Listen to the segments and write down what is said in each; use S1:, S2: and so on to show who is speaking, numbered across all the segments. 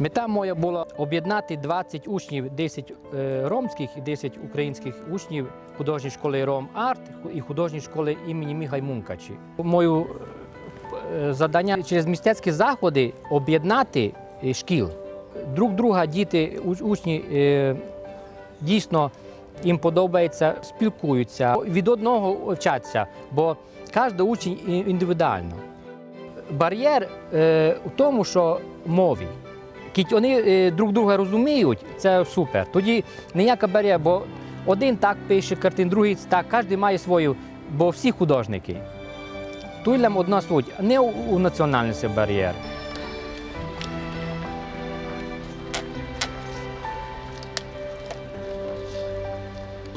S1: Мета моя була об'єднати 20 учнів, 10 е, ромських і 10 українських учнів художньої школи Ром Арт і художньої школи імені Міхай Мункачі. Мою е, завдання через мистецькі заходи об'єднати е, шкіл. Друг друга діти, учні дійсно їм подобається, спілкуються, від одного вчаться, бо кожен учень індивідуально. Бар'єр у тому, що мові. Кіть вони е, друг друга розуміють, це супер. Тоді ніяка бере, бо один так пише картин, другий так, кожен має свою, бо всі художники. Тут нам одна суть, не у національності бар'єр.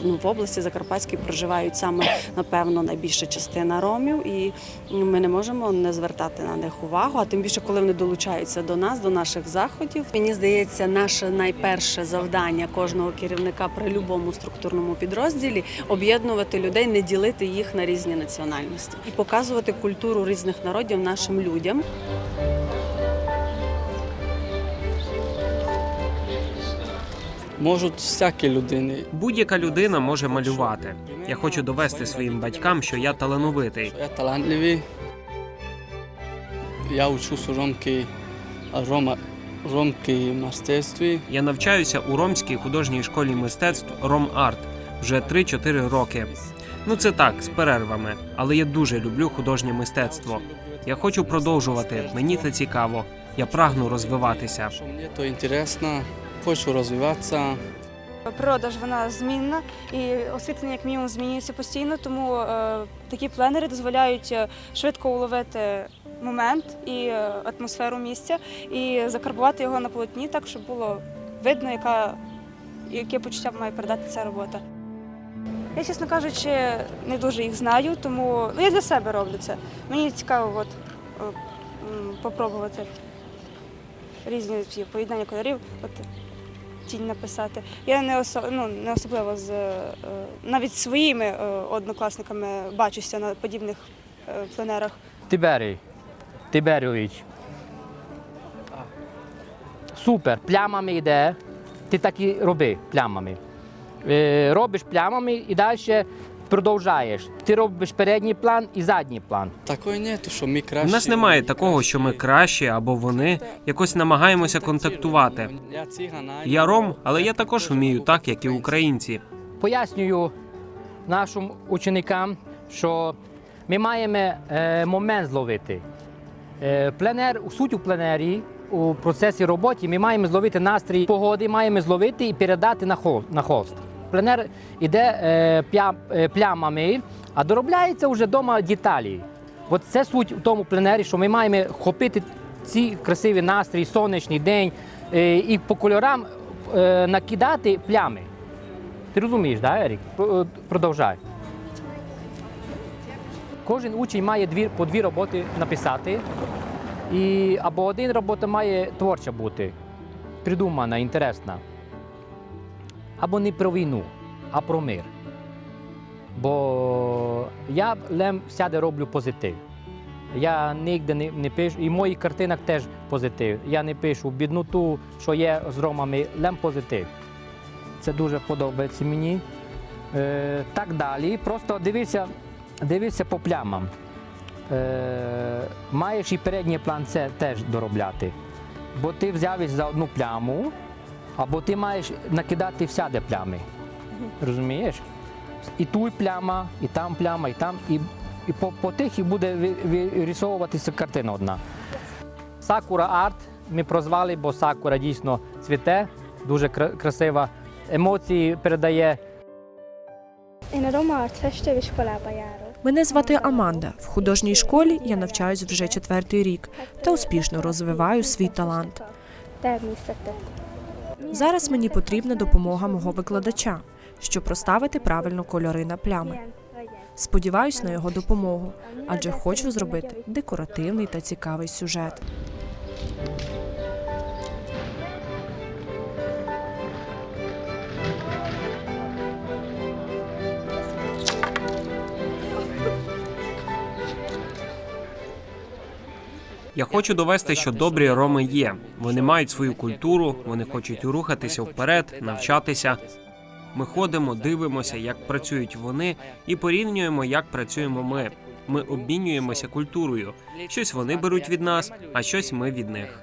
S2: Ну, в області Закарпатській проживають саме напевно найбільша частина ромів, і ми не можемо не звертати на них увагу. А тим більше, коли вони долучаються до нас, до наших заходів. Мені здається, наше найперше завдання кожного керівника при будь-якому структурному підрозділі об'єднувати людей, не ділити їх на різні національності і показувати культуру різних народів нашим людям.
S3: Можуть всякі людини.
S4: Будь-яка людина може малювати. Я хочу довести своїм батькам, що я талановитий.
S3: Я талантливий. Я учусь у ромки, рома, ромки мистецтві.
S4: Я навчаюся у ромській художній школі мистецтв Ром Арт вже 3-4 роки. Ну це так, з перервами, але я дуже люблю художнє мистецтво. Я хочу продовжувати. Мені це цікаво. Я прагну розвиватися.
S3: Мені то інтересно, хочу розвиватися.
S5: Природа ж вона змінна і освітлення як мінімум змінюється постійно, тому е, такі пленери дозволяють е, швидко уловити момент і е, атмосферу місця і закарбувати його на полотні так, щоб було видно, яка, яке почуття має передати ця робота. Я, чесно кажучи, не дуже їх знаю, тому ну, я для себе роблю це. Мені цікаво от, е, попробувати різні поєднання кольорів. От, тінь написати. Я не осо... ну, не особливо з е, навіть своїми е, однокласниками бачуся на подібних е, пленерах.
S1: Тиберій. Тиберійович. Супер. Плямами йде. Ти так і роби плямами. Робиш плямами і далі продовжаєш. Ти робиш передній план і задній план.
S3: Такої нету, що ми
S4: У
S3: краще.
S4: нас немає такого, що ми кращі або вони якось намагаємося контактувати.
S3: Я
S4: ром, але я також вмію так, як і українці.
S1: Пояснюю нашим ученикам, що ми маємо е, момент зловити. Е, пленер, суть у пленері, у процесі роботи ми маємо зловити настрій погоди, маємо зловити і передати на холст. Пленер іде е, е, плямами, а доробляється вже вдома деталі. От це суть у тому пленері, що ми маємо хопити ці красиві настрій, сонячний день е, і по кольорам накидати плями. Ти розумієш, да, Ерік? Продовжай. Кожен учень має дві, по дві роботи написати. І, або один робота має творча бути, придумана, інтересна. Або не про війну, а про мир. Бо я лем всяде роблю позитив. Я ніде не, не пишу, і в моїх картинах теж позитив. Я не пишу бідноту, що є з ромами, лем позитив. Це дуже подобається мені. Е, так далі. Просто дивися, дивися по плямам. Е, маєш і передній план це теж доробляти. Бо ти взявиш за одну пляму, або ти маєш накидати всяде плями. Розумієш? І тут пляма, і там пляма, і там. І, і по, по тих і буде ви- вирисовуватися картина одна. Сакура арт ми прозвали, бо сакура дійсно цвіте, дуже красива. Емоції передає.
S6: Мене звати Аманда. В художній школі я навчаюсь вже четвертий рік та успішно розвиваю свій талант. Зараз мені потрібна допомога мого викладача, щоб проставити правильно кольори на плями. Сподіваюсь на його допомогу, адже хочу зробити декоративний та цікавий сюжет.
S4: Я хочу довести, що добрі роми є. Вони мають свою культуру, вони хочуть рухатися вперед, навчатися. Ми ходимо, дивимося, як працюють вони, і порівнюємо, як працюємо ми. Ми обмінюємося культурою. Щось вони беруть від нас, а щось ми від них.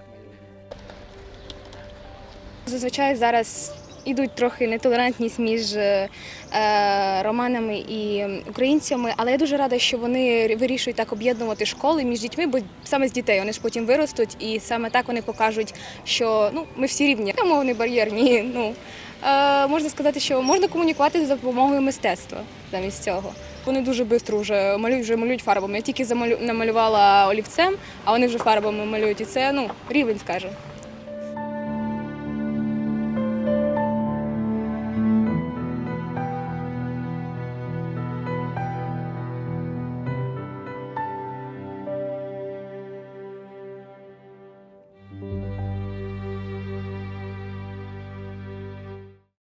S7: Зазвичай зараз ідуть трохи нетолерантність між е, е, романами і українцями, але я дуже рада, що вони вирішують так об'єднувати школи між дітьми, бо саме з дітей вони ж потім виростуть, і саме так вони покажуть, що ну ми всі рівні. Мовний бар'єр, ні. Ну е, можна сказати, що можна комунікувати за допомогою мистецтва замість цього. Вони дуже швидко вже малюють, вже малюють фарбами. Я тільки замалю, намалювала олівцем, а вони вже фарбами малюють. І це ну рівень, скажімо.